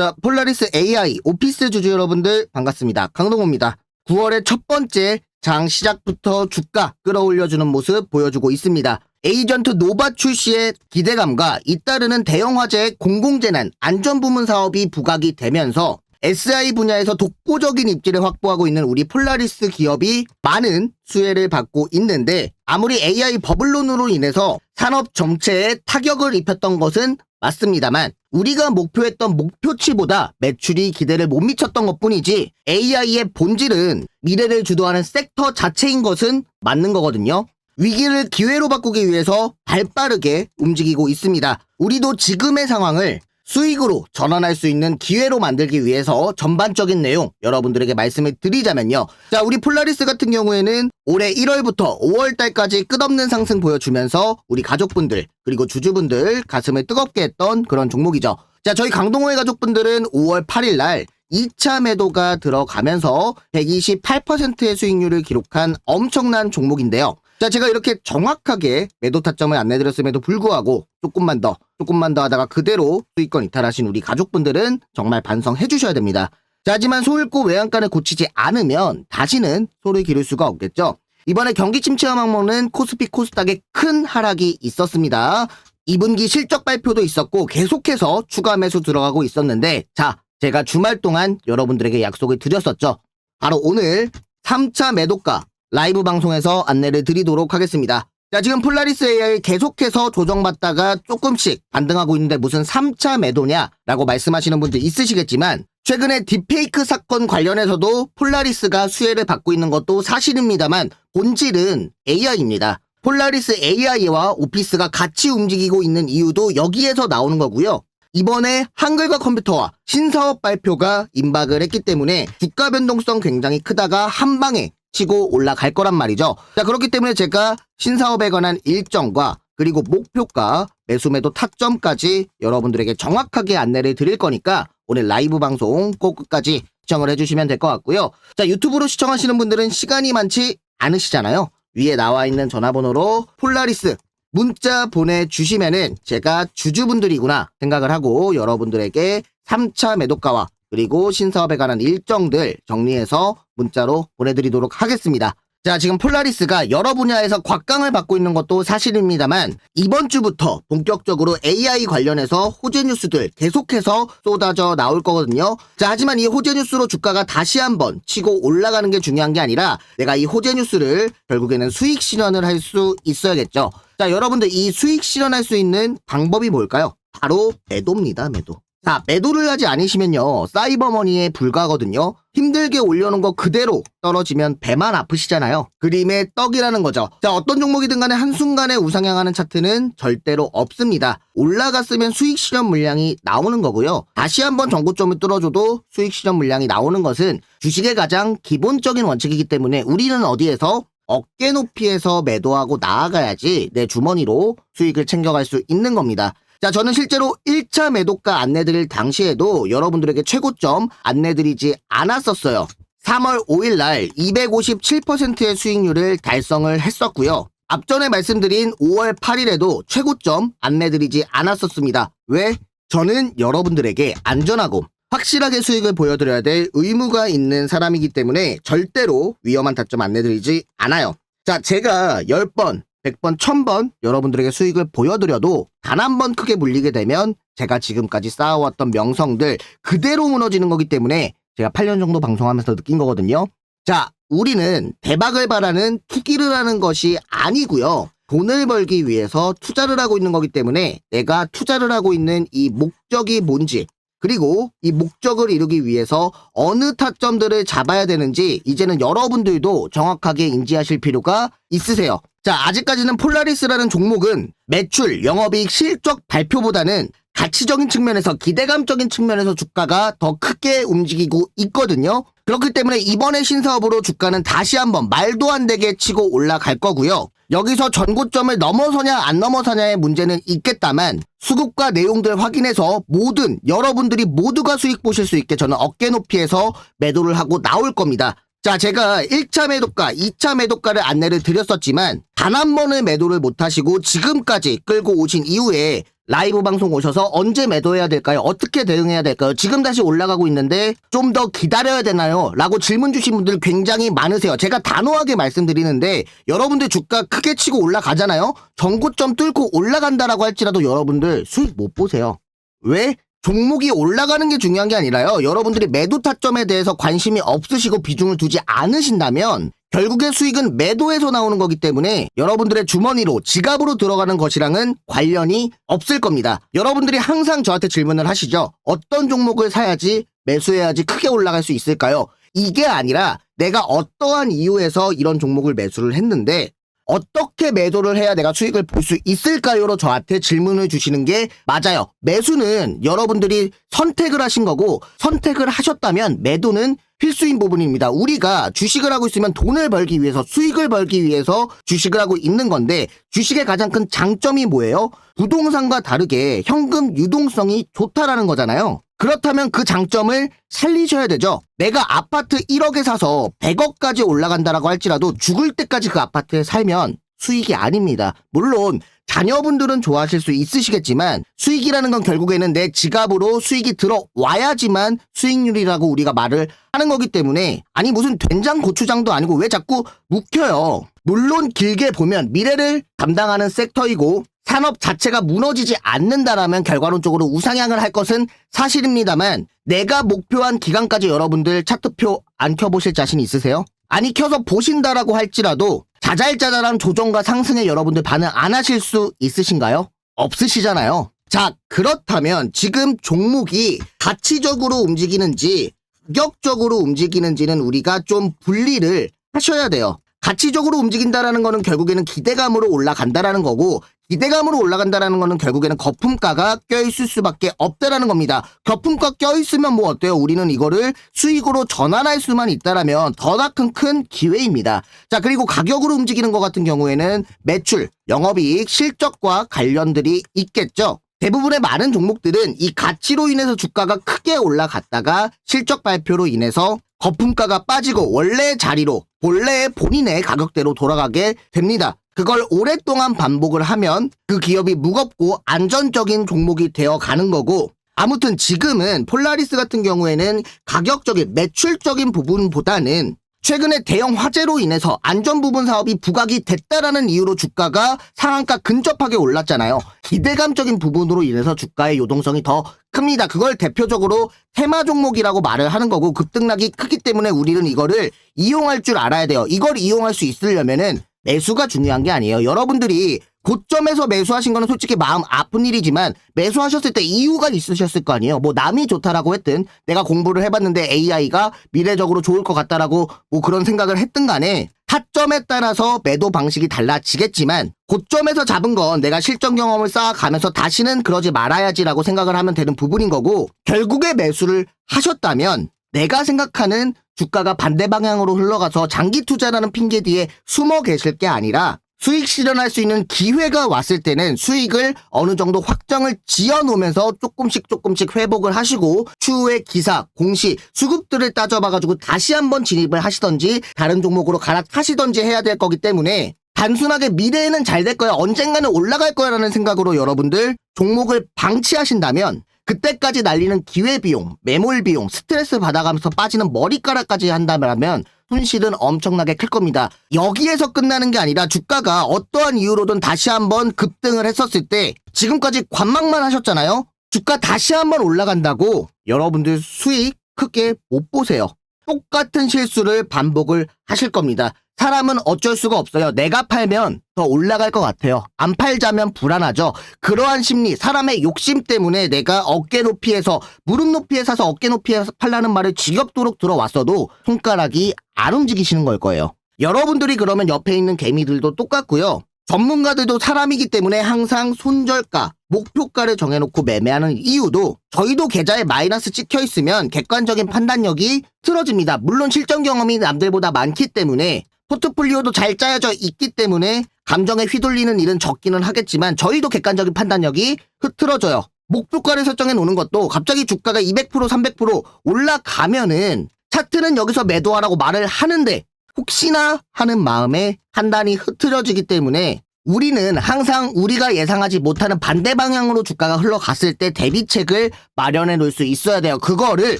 자, 폴라리스 AI 오피스 주주 여러분들 반갑습니다. 강동호입니다. 9월의 첫 번째 장 시작부터 주가 끌어올려주는 모습 보여주고 있습니다. 에이전트 노바 출시의 기대감과 잇따르는 대형 화재의 공공재난 안전부문 사업이 부각이 되면서 SI 분야에서 독보적인 입지를 확보하고 있는 우리 폴라리스 기업이 많은 수혜를 받고 있는데 아무리 AI 버블론으로 인해서 산업 전체에 타격을 입혔던 것은 맞습니다만 우리가 목표했던 목표치보다 매출이 기대를 못 미쳤던 것 뿐이지 AI의 본질은 미래를 주도하는 섹터 자체인 것은 맞는 거거든요. 위기를 기회로 바꾸기 위해서 발 빠르게 움직이고 있습니다. 우리도 지금의 상황을 수익으로 전환할 수 있는 기회로 만들기 위해서 전반적인 내용 여러분들에게 말씀을 드리자면요. 자, 우리 폴라리스 같은 경우에는 올해 1월부터 5월 달까지 끝없는 상승 보여주면서 우리 가족분들 그리고 주주분들 가슴을 뜨겁게 했던 그런 종목이죠. 자, 저희 강동호의 가족분들은 5월 8일 날 2차 매도가 들어가면서 128%의 수익률을 기록한 엄청난 종목인데요. 자, 제가 이렇게 정확하게 매도 타점을 안내드렸음에도 불구하고 조금만 더, 조금만 더 하다가 그대로 수익권 이탈하신 우리 가족분들은 정말 반성해 주셔야 됩니다. 자, 하지만 소잃고 외양간을 고치지 않으면 다시는 소를 기를 수가 없겠죠. 이번에 경기 침체와 막먹는 코스피 코스닥에 큰 하락이 있었습니다. 2분기 실적 발표도 있었고 계속해서 추가 매수 들어가고 있었는데 자, 제가 주말 동안 여러분들에게 약속을 드렸었죠. 바로 오늘 3차 매도가 라이브 방송에서 안내를 드리도록 하겠습니다. 자, 지금 폴라리스 AI 계속해서 조정받다가 조금씩 반등하고 있는데 무슨 3차 매도냐라고 말씀하시는 분들 있으시겠지만 최근에 딥페이크 사건 관련해서도 폴라리스가 수혜를 받고 있는 것도 사실입니다만 본질은 AI입니다. 폴라리스 AI와 오피스가 같이 움직이고 있는 이유도 여기에서 나오는 거고요. 이번에 한글과 컴퓨터와 신사업 발표가 임박을 했기 때문에 주가 변동성 굉장히 크다가 한 방에 치고 올라갈 거란 말이죠. 자, 그렇기 때문에 제가 신사업에 관한 일정과 그리고 목표가 매수매도 타점까지 여러분들에게 정확하게 안내를 드릴 거니까 오늘 라이브 방송 꼭 끝까지 시청을 해주시면 될 것 같고요. 자, 유튜브로 시청하시는 분들은 시간이 많지 않으시잖아요. 위에 나와 있는 전화번호로 폴라리스 문자 보내주시면은 제가 주주분들이구나 생각을 하고 여러분들에게 3차 매도가와 그리고 신사업에 관한 일정들 정리해서 문자로 보내드리도록 하겠습니다. 자, 지금 폴라리스가 여러 분야에서 곽강을 받고 있는 것도 사실입니다만 이번 주부터 본격적으로 AI 관련해서 호재 뉴스들 계속해서 쏟아져 나올 거거든요. 자, 하지만 이 호재 뉴스로 주가가 다시 한번 치고 올라가는 게 중요한 게 아니라 내가 이 호재 뉴스를 결국에는 수익 실현을 할 수 있어야겠죠. 자, 여러분들 이 수익 실현할 수 있는 방법이 뭘까요? 바로 매도입니다, 매도. 자, 매도를 하지 않으시면요. 사이버머니에 불과하거든요. 힘들게 올려놓은 거 그대로 떨어지면 배만 아프시잖아요. 그림의 떡이라는 거죠. 자, 어떤 종목이든 간에 한순간에 우상향하는 차트는 절대로 없습니다. 올라갔으면 수익 실현 물량이 나오는 거고요. 다시 한번 전고점을 뚫어줘도 수익 실현 물량이 나오는 것은 주식의 가장 기본적인 원칙이기 때문에 우리는 어디에서 어깨 높이에서 매도하고 나아가야지 내 주머니로 수익을 챙겨갈 수 있는 겁니다. 자, 저는 실제로 1차 매도가 안내드릴 당시에도 여러분들에게 최고점 안내드리지 않았었어요. 3월 5일 날 257%의 수익률을 달성을 했었고요. 앞전에 말씀드린 5월 8일에도 최고점 안내드리지 않았었습니다. 왜? 저는 여러분들에게 안전하고 확실하게 수익을 보여드려야 될 의무가 있는 사람이기 때문에 절대로 위험한 타점 안내드리지 않아요. 자, 제가 10번, 100번, 1000번 여러분들에게 수익을 보여드려도 단 한 번 크게 물리게 되면 제가 지금까지 쌓아왔던 명성들 그대로 무너지는 거기 때문에 제가 8년 정도 방송하면서 느낀 거거든요. 자, 우리는 대박을 바라는 투기를 하는 것이 아니고요. 돈을 벌기 위해서 투자를 하고 있는 거기 때문에 내가 투자를 하고 있는 이 목적이 뭔지 그리고 이 목적을 이루기 위해서 어느 타점들을 잡아야 되는지 이제는 여러분들도 정확하게 인지하실 필요가 있으세요. 자, 아직까지는 폴라리스라는 종목은 매출, 영업이익, 실적 발표보다는 가치적인 측면에서 기대감적인 측면에서 주가가 더 크게 움직이고 있거든요. 그렇기 때문에 이번에 신사업으로 주가는 다시 한번 말도 안 되게 치고 올라갈 거고요. 여기서 전고점을 넘어서냐 안 넘어서냐의 문제는 있겠다만 수급과 내용들 확인해서 모든 여러분들이 모두가 수익 보실 수 있게 저는 어깨 높이에서 매도를 하고 나올 겁니다. 자, 제가 1차 매도가, 2차 매도가를 안내를 드렸었지만 단 한 번의 매도를 못 하시고 지금까지 끌고 오신 이후에 라이브 방송 오셔서 언제 매도해야 될까요? 어떻게 대응해야 될까요? 지금 다시 올라가고 있는데 좀 더 기다려야 되나요? 라고 질문 주신 분들 굉장히 많으세요. 제가 단호하게 말씀드리는데 여러분들 주가 크게 치고 올라가잖아요? 전고점 뚫고 올라간다라고 할지라도 여러분들 수익 못 보세요. 왜? 종목이 올라가는 게 중요한 게 아니라요. 여러분들이 매도 타점에 대해서 관심이 없으시고 비중을 두지 않으신다면 결국에 수익은 매도에서 나오는 거기 때문에 여러분들의 주머니로 지갑으로 들어가는 것이랑은 관련이 없을 겁니다. 여러분들이 항상 저한테 질문을 하시죠. 어떤 종목을 사야지 매수해야지 크게 올라갈 수 있을까요? 이게 아니라 내가 어떠한 이유에서 이런 종목을 매수를 했는데 어떻게 매도를 해야 내가 수익을 볼 수 있을까요로 저한테 질문을 주시는 게 맞아요. 매수는 여러분들이 선택을 하신 거고 선택을 하셨다면 매도는 필수인 부분입니다. 우리가 주식을 하고 있으면 돈을 벌기 위해서 수익을 벌기 위해서 주식을 하고 있는 건데 주식의 가장 큰 장점이 뭐예요? 부동산과 다르게 현금 유동성이 좋다라는 거잖아요. 그렇다면 그 장점을 살리셔야 되죠. 내가 아파트 1억에 사서 100억까지 올라간다라고 할지라도 죽을 때까지 그 아파트에 살면 수익이 아닙니다. 물론 자녀분들은 좋아하실 수 있으시겠지만 수익이라는 건 결국에는 내 지갑으로 수익이 들어와야지만 수익률이라고 우리가 말을 하는 거기 때문에 아니 무슨 된장 고추장도 아니고 왜 자꾸 묵혀요. 물론 길게 보면 미래를 담당하는 섹터이고 산업 자체가 무너지지 않는다라면 결과론적으로 우상향을 할 것은 사실입니다만 내가 목표한 기간까지 여러분들 차트표 안 켜보실 자신 있으세요? 아니 켜서 보신다라고 할지라도 자잘자잘한 조정과 상승에 여러분들 반응 안 하실 수 있으신가요? 없으시잖아요. 자 그렇다면 지금 종목이 가치적으로 움직이는지 가격적으로 움직이는지는 우리가 좀 분리를 하셔야 돼요. 가치적으로 움직인다라는 거는 결국에는 기대감으로 올라간다라는 거고 기대감으로 올라간다라는 거는 결국에는 거품가가 껴있을 수밖에 없다라는 겁니다. 거품가 껴있으면 뭐 어때요? 우리는 이거를 수익으로 전환할 수만 있다라면 더나큰 큰 기회입니다. 자 그리고 가격으로 움직이는 것 같은 경우에는 매출, 영업이익, 실적과 관련들이 있겠죠. 대부분의 많은 종목들은 이 가치로 인해서 주가가 크게 올라갔다가 실적 발표로 인해서 거품가가 빠지고 원래 자리로 본래의 본인의 가격대로 돌아가게 됩니다. 그걸 오랫동안 반복을 하면 그 기업이 무겁고 안전적인 종목이 되어 가는 거고 아무튼 지금은 폴라리스 같은 경우에는 가격적인 매출적인 부분보다는 최근에 대형 화재로 인해서 안전 부분 사업이 부각이 됐다라는 이유로 주가가 상한가 근접하게 올랐잖아요. 기대감적인 부분으로 인해서 주가의 요동성이 더 큽니다. 그걸 대표적으로 테마 종목이라고 말을 하는 거고 급등락이 크기 때문에 우리는 이거를 이용할 줄 알아야 돼요. 이걸 이용할 수 있으려면은 매수가 중요한 게 아니에요. 여러분들이 고점에서 매수하신 거는 솔직히 마음 아픈 일이지만 매수하셨을 때 이유가 있으셨을 거 아니에요. 뭐 남이 좋다라고 했든 내가 공부를 해봤는데 AI가 미래적으로 좋을 것 같다라고 뭐 그런 생각을 했든 간에 타점에 따라서 매도 방식이 달라지겠지만 고점에서 잡은 건 내가 실전 경험을 쌓아가면서 다시는 그러지 말아야지라고 생각을 하면 되는 부분인 거고 결국에 매수를 하셨다면 내가 생각하는 주가가 반대 방향으로 흘러가서 장기 투자라는 핑계 뒤에 숨어 계실 게 아니라 수익 실현할 수 있는 기회가 왔을 때는 수익을 어느 정도 확정을 지어 놓으면서 조금씩 조금씩 회복을 하시고 추후에 기사, 공시, 수급들을 따져봐가지고 다시 한번 진입을 하시던지 다른 종목으로 갈아타시던지 해야 될 거기 때문에 단순하게 미래에는 잘 될 거야, 언젠가는 올라갈 거야 라는 생각으로 여러분들 종목을 방치하신다면 그때까지 날리는 기회비용, 매몰비용, 스트레스 받아가면서 빠지는 머리카락까지 한다면 손실은 엄청나게 클 겁니다. 여기에서 끝나는 게 아니라 주가가 어떠한 이유로든 다시 한번 급등을 했었을 때 지금까지 관망만 하셨잖아요. 주가 다시 한번 올라간다고 여러분들 수익 크게 못 보세요. 똑같은 실수를 반복을 하실 겁니다. 사람은 어쩔 수가 없어요. 내가 팔면 더 올라갈 것 같아요. 안 팔자면 불안하죠. 그러한 심리, 사람의 욕심 때문에 내가 어깨 높이에서, 무릎 높이에 사서 어깨 높이에서 팔라는 말을 지겹도록 들어왔어도 손가락이 안 움직이시는 걸 거예요. 여러분들이 그러면 옆에 있는 개미들도 똑같고요. 전문가들도 사람이기 때문에 항상 손절가, 목표가를 정해놓고 매매하는 이유도 저희도 계좌에 마이너스 찍혀 있으면 객관적인 판단력이 틀어집니다. 물론 실전 경험이 남들보다 많기 때문에 포트폴리오도 잘 짜여져 있기 때문에 감정에 휘둘리는 일은 적기는 하겠지만 저희도 객관적인 판단력이 흐트러져요. 목표가를 설정해 놓는 것도 갑자기 주가가 200% 300% 올라가면은 차트는 여기서 매도하라고 말을 하는데 혹시나 하는 마음에 판단이 흐트러지기 때문에 우리는 항상 우리가 예상하지 못하는 반대 방향으로 주가가 흘러갔을 때 대비책을 마련해 놓을 수 있어야 돼요. 그거를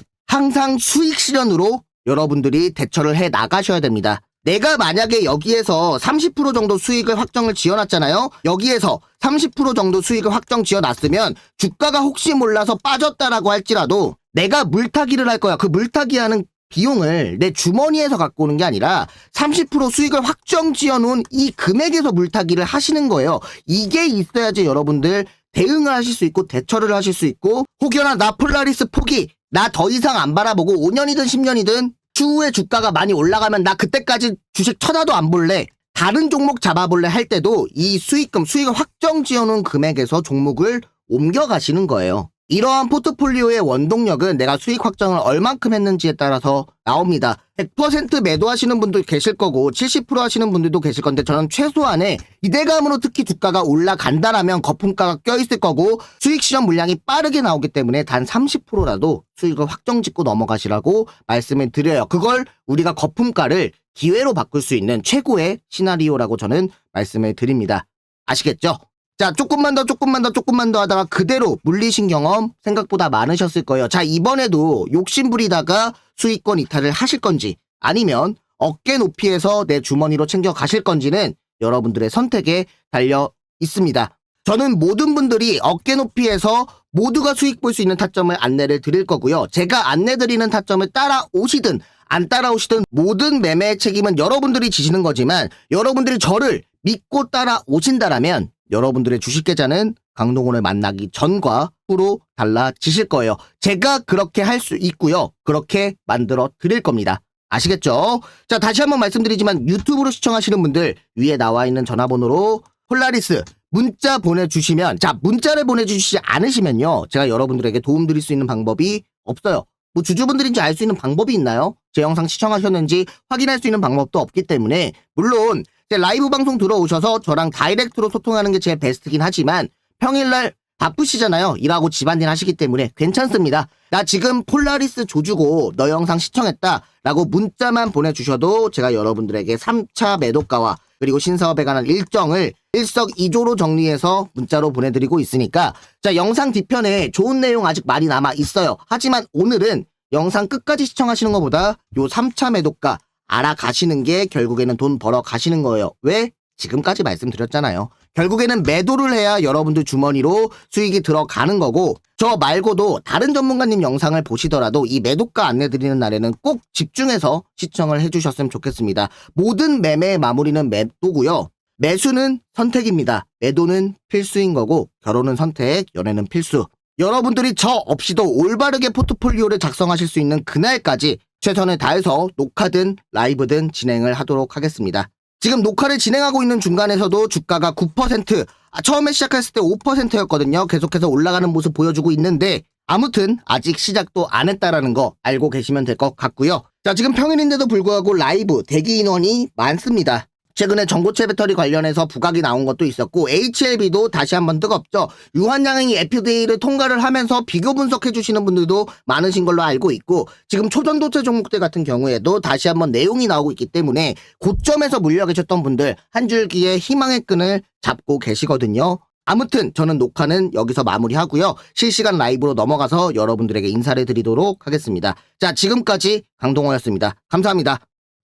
항상 수익 실현으로 여러분들이 대처를 해 나가셔야 됩니다. 내가 만약에 여기에서 30% 정도 수익을 확정을 지어놨잖아요. 여기에서 30% 정도 수익을 확정 지어놨으면 주가가 혹시 몰라서 빠졌다라고 할지라도 내가 물타기를 할 거야. 그 물타기 하는 비용을 내 주머니에서 갖고 오는 게 아니라 30% 수익을 확정 지어놓은 이 금액에서 물타기를 하시는 거예요. 이게 있어야지 여러분들 대응을 하실 수 있고 대처를 하실 수 있고 혹여나 나 폴라리스 포기 나 더 이상 안 바라보고 5년이든 10년이든 추후에 주가가 많이 올라가면 나 그때까지 주식 쳐다도 안 볼래 다른 종목 잡아볼래 할 때도 이 수익금 수익을 확정 지어놓은 금액에서 종목을 옮겨가시는 거예요. 이러한 포트폴리오의 원동력은 내가 수익 확정을 얼만큼 했는지에 따라서 나옵니다. 100% 매도하시는 분도 계실 거고 70% 하시는 분들도 계실 건데 저는 최소한의 기대감으로 특히 주가가 올라간다라면 거품가가 껴있을 거고 수익 실현 물량이 빠르게 나오기 때문에 단 30%라도 수익을 확정 짓고 넘어가시라고 말씀을 드려요. 그걸 우리가 거품가를 기회로 바꿀 수 있는 최고의 시나리오라고 저는 말씀을 드립니다. 아시겠죠? 자, 조금만 더, 조금만 더, 조금만 더 하다가 그대로 물리신 경험 생각보다 많으셨을 거예요. 자, 이번에도 욕심 부리다가 수익권 이탈을 하실 건지 아니면 어깨 높이에서 내 주머니로 챙겨 가실 건지는 여러분들의 선택에 달려 있습니다. 저는 모든 분들이 어깨 높이에서 모두가 수익 볼 수 있는 타점을 안내를 드릴 거고요. 제가 안내 드리는 타점을 따라오시든 안 따라오시든 모든 매매의 책임은 여러분들이 지시는 거지만 여러분들이 저를 믿고 따라오신다라면 여러분들의 주식 계좌는 강동원을 만나기 전과 후로 달라지실 거예요. 제가 그렇게 할 수 있고요. 그렇게 만들어 드릴 겁니다. 아시겠죠? 자, 다시 한번 말씀드리지만 유튜브로 시청하시는 분들 위에 나와 있는 전화번호로 폴라리스 문자 보내주시면 자, 문자를 보내주시지 않으시면요. 제가 여러분들에게 도움 드릴 수 있는 방법이 없어요. 뭐 주주분들인지 알 수 있는 방법이 있나요? 제 영상 시청하셨는지 확인할 수 있는 방법도 없기 때문에 물론 제 라이브 방송 들어오셔서 저랑 다이렉트로 소통하는 게 제일 베스트긴 하지만 평일날 바쁘시잖아요. 일하고 집안일 하시기 때문에 괜찮습니다. 나 지금 폴라리스 조주고 너 영상 시청했다 라고 문자만 보내주셔도 제가 여러분들에게 3차 매도가와 그리고 신사업에 관한 일정을 일석이조로 정리해서 문자로 보내드리고 있으니까 자 영상 뒤편에 좋은 내용 아직 많이 남아 있어요. 하지만 오늘은 영상 끝까지 시청하시는 것보다 요 3차 매도가 알아가시는 게 결국에는 돈 벌어 가시는 거예요. 왜? 지금까지 말씀드렸잖아요. 결국에는 매도를 해야 여러분들 주머니로 수익이 들어가는 거고 저 말고도 다른 전문가님 영상을 보시더라도 이 매도가 안내 드리는 날에는 꼭 집중해서 시청을 해주셨으면 좋겠습니다. 모든 매매의 마무리는 매도고요. 매수는 선택입니다. 매도는 필수인 거고 결혼은 선택, 연애는 필수. 여러분들이 저 없이도 올바르게 포트폴리오를 작성하실 수 있는 그날까지 최선을 다해서 녹화든 라이브든 진행을 하도록 하겠습니다. 지금 녹화를 진행하고 있는 중간에서도 주가가 9%, 아, 처음에 시작했을 때 5%였거든요. 계속해서 올라가는 모습 보여주고 있는데 아무튼 아직 시작도 안 했다라는 거 알고 계시면 될 것 같고요. 자, 지금 평일인데도 불구하고 라이브 대기 인원이 많습니다. 최근에 전고체 배터리 관련해서 부각이 나온 것도 있었고 HLB도 다시 한번 뜨겁죠. 유한양행이 FDA를 통과를 하면서 비교 분석해 주시는 분들도 많으신 걸로 알고 있고 지금 초전도체 종목들 같은 경우에도 다시 한번 내용이 나오고 있기 때문에 고점에서 물려 계셨던 분들 한 줄기의 희망의 끈을 잡고 계시거든요. 아무튼 저는 녹화는 여기서 마무리하고요. 실시간 라이브로 넘어가서 여러분들에게 인사를 드리도록 하겠습니다. 자, 지금까지 강동호였습니다. 감사합니다.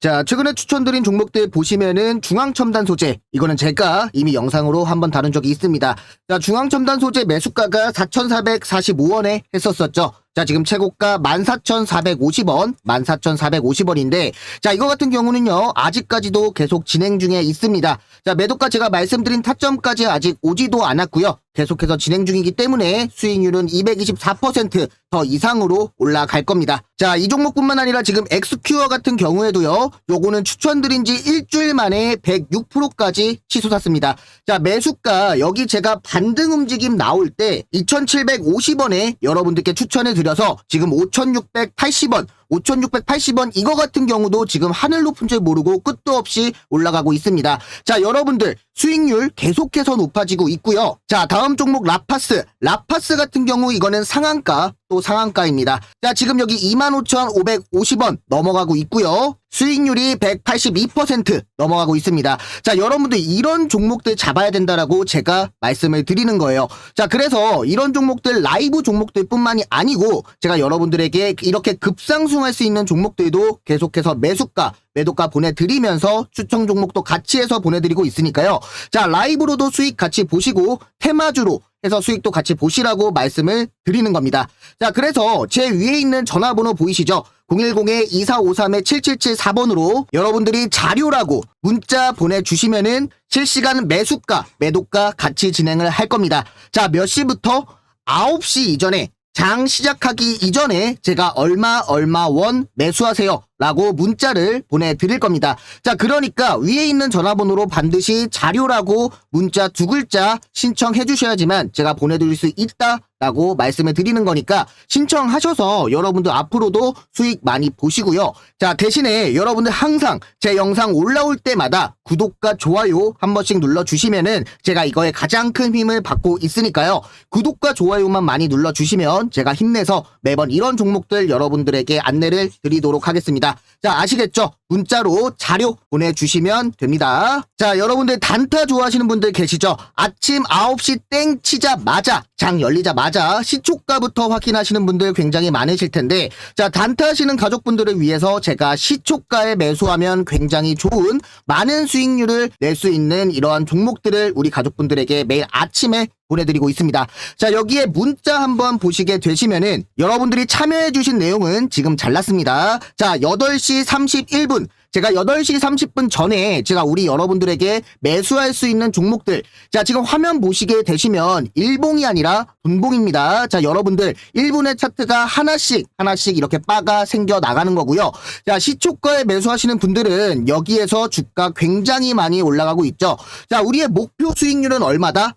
자, 최근에 추천드린 종목들 보시면은 중앙첨단 소재. 이거는 제가 이미 영상으로 한번 다룬 적이 있습니다. 자, 중앙첨단 소재 매수가가 4,445원에 했었었죠. 자, 지금 최고가 14,450원, 14,450원인데, 자, 이거 같은 경우는요, 아직까지도 계속 진행 중에 있습니다. 자, 매도가 제가 말씀드린 타점까지 아직 오지도 않았고요. 계속해서 진행 중이기 때문에 수익률은 224%더 이상으로 올라갈 겁니다. 자, 이 종목뿐만 아니라 지금 엑스큐어 같은 경우에도요, 요거는 추천드린 지 일주일 만에 106%까지 치솟았습니다. 자, 매수가, 여기 제가 반등 움직임 나올 때 2,750원에 여러분들께 추천해 드려서 지금 5,680원, 5,680원 이거 같은 경우도 지금 하늘 높은 줄 모르고 끝도 없이 올라가고 있습니다. 자, 여러분들 수익률 계속해서 높아지고 있고요. 자, 다음 종목 라파스. 라파스 같은 경우 이거는 상한가 또 상한가입니다. 자, 지금 여기 25,550원 넘어가고 있고요. 수익률이 182% 넘어가고 있습니다. 자, 여러분들 이런 종목들 잡아야 된다라고 제가 말씀을 드리는 거예요. 자, 그래서 이런 종목들 라이브 종목들 뿐만이 아니고 제가 여러분들에게 이렇게 급상승할 수 있는 종목들도 계속해서 매수가, 매도가 보내드리면서 추천 종목도 같이 해서 보내드리고 있으니까요. 자, 라이브로도 수익 같이 보시고 테마주로 해서 수익도 같이 보시라고 말씀을 드리는 겁니다. 자, 그래서 제 위에 있는 전화번호 보이시죠? 010-2453-7774번으로 여러분들이 자료라고 문자 보내주시면은 실시간 매수가, 매도가 같이 진행을 할 겁니다. 자, 몇 시부터? 9시 이전에 장 시작하기 이전에 제가 얼마 얼마 원 매수하세요 라고 문자를 보내드릴 겁니다. 자 그러니까 위에 있는 전화번호로 반드시 자료라고 문자 두 글자 신청해 주셔야지만 제가 보내드릴 수 있다 라고 말씀을 드리는 거니까 신청하셔서 여러분들 앞으로도 수익 많이 보시고요. 자 대신에 여러분들 항상 제 영상 올라올 때마다 구독과 좋아요 한 번씩 눌러주시면은 제가 이거에 가장 큰 힘을 받고 있으니까요. 구독과 좋아요만 많이 눌러주시면 제가 힘내서 매번 이런 종목들 여러분들에게 안내를 드리도록 하겠습니다. 자, 아시겠죠? 문자로 자료 보내주시면 됩니다. 자, 여러분들 단타 좋아하시는 분들 계시죠? 아침 9시 땡 치자마자, 장 열리자마자 시초가부터 확인하시는 분들 굉장히 많으실 텐데, 자, 단타 하시는 가족분들을 위해서 제가 시초가에 매수하면 굉장히 좋은 많은 수익률을 낼 수 있는 이러한 종목들을 우리 가족분들에게 매일 아침에 보내드리고 있습니다. 자, 여기에 문자 한번 보시게 되시면은 여러분들이 참여해주신 내용은 지금 잘났습니다. 자, 8시 31분. 제가 8시 30분 전에 제가 우리 여러분들에게 매수할 수 있는 종목들. 자, 지금 화면 보시게 되시면 일봉이 아니라 분봉입니다. 자, 여러분들 1분의 차트가 하나씩, 하나씩 이렇게 바가 생겨 나가는 거고요. 자, 시초가에 매수하시는 분들은 여기에서 주가 굉장히 많이 올라가고 있죠. 자, 우리의 목표 수익률은 얼마다?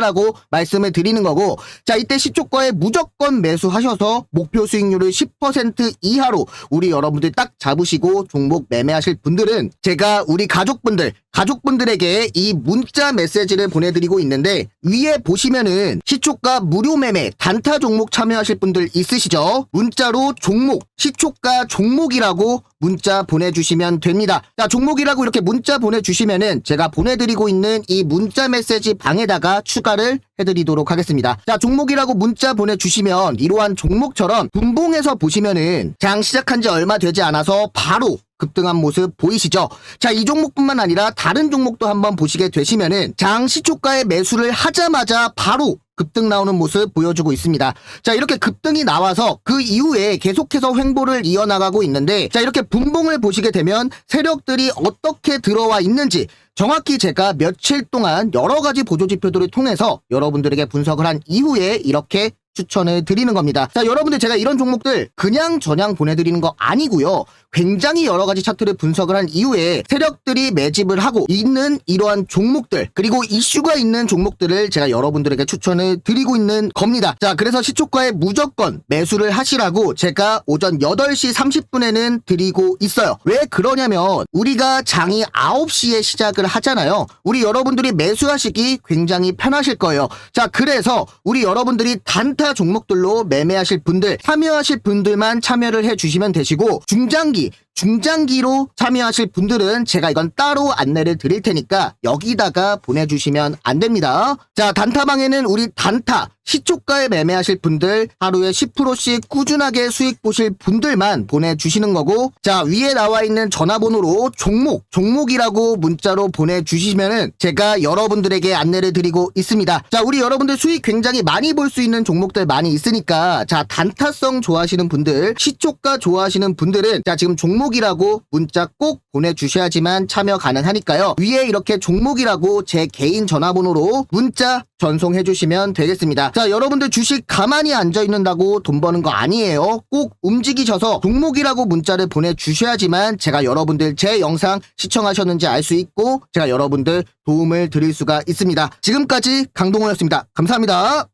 라고 말씀을 드리는 거고 자, 이때 시초가에 무조건 매수하셔서 목표 수익률을 10% 이하로 우리 여러분들 딱 잡으시고 종목 매매하실 분들은 제가 우리 가족분들 가족분들에게 이 문자 메시지를 보내드리고 있는데 위에 보시면은 시초가 무료 매매 단타 종목 참여하실 분들 있으시죠? 문자로 종목 시초가 종목이라고 문자 보내주시면 됩니다. 자 종목이라고 이렇게 문자 보내주시면은 제가 보내드리고 있는 이 문자 메시지 방에다가 추가를 해드리도록 하겠습니다. 자 종목이라고 문자 보내주시면 이러한 종목처럼 분봉에서 보시면은 장 시작한 지 얼마 되지 않아서 바로 급등한 모습 보이시죠? 자, 이 종목뿐만 아니라 다른 종목도 한번 보시게 되시면은 장 시초가에 매수를 하자마자 바로 급등 나오는 모습 보여주고 있습니다. 자, 이렇게 급등이 나와서 그 이후에 계속해서 횡보를 이어나가고 있는데 자, 이렇게 분봉을 보시게 되면 세력들이 어떻게 들어와 있는지 정확히 제가 며칠 동안 여러 가지 보조 지표들을 통해서 여러분들에게 분석을 한 이후에 이렇게 추천을 드리는 겁니다. 자, 여러분들 제가 이런 종목들 그냥 전향 보내드리는 거 아니고요. 굉장히 여러 가지 차트를 분석을 한 이후에 세력들이 매집을 하고 있는 이러한 종목들 그리고 이슈가 있는 종목들을 제가 여러분들에게 추천을 드리고 있는 겁니다. 자, 그래서 시초가에 무조건 매수를 하시라고 제가 오전 8시 30분에는 드리고 있어요. 왜 그러냐면 우리가 장이 9시에 시작을 하잖아요. 우리 여러분들이 매수하시기 굉장히 편하실 거예요. 자, 그래서 우리 여러분들이 단타 종목들로 매매하실 분들, 참여하실 분들만 참여를 해 주시면 되시고 중장기 중장기로 참여하실 분들은 제가 이건 따로 안내를 드릴 테니까 여기다가 보내주시면 안 됩니다. 자, 단타방에는 우리 단타 시초가에 매매하실 분들 하루에 10%씩 꾸준하게 수익 보실 분들만 보내주시는 거고 자 위에 나와 있는 전화번호로 종목 종목이라고 문자로 보내주시면은 제가 여러분들에게 안내를 드리고 있습니다 자 우리 여러분들 수익 굉장히 많이 볼 수 있는 종목 종목들 많이 있으니까 자 단타성 좋아하시는 분들 시초가 좋아하시는 분들은 자 지금 종목이라고 문자 꼭 보내주셔야지만 참여 가능하니까요. 위에 이렇게 종목이라고 제 개인 전화번호로 문자 전송해 주시면 되겠습니다. 자 여러분들 주식 가만히 앉아 있는다고 돈 버는 거 아니에요. 꼭 움직이셔서 종목이라고 문자를 보내주셔야지만 제가 여러분들 제 영상 시청하셨는지 알 수 있고 제가 여러분들 도움을 드릴 수가 있습니다. 지금까지 강동호였습니다. 감사합니다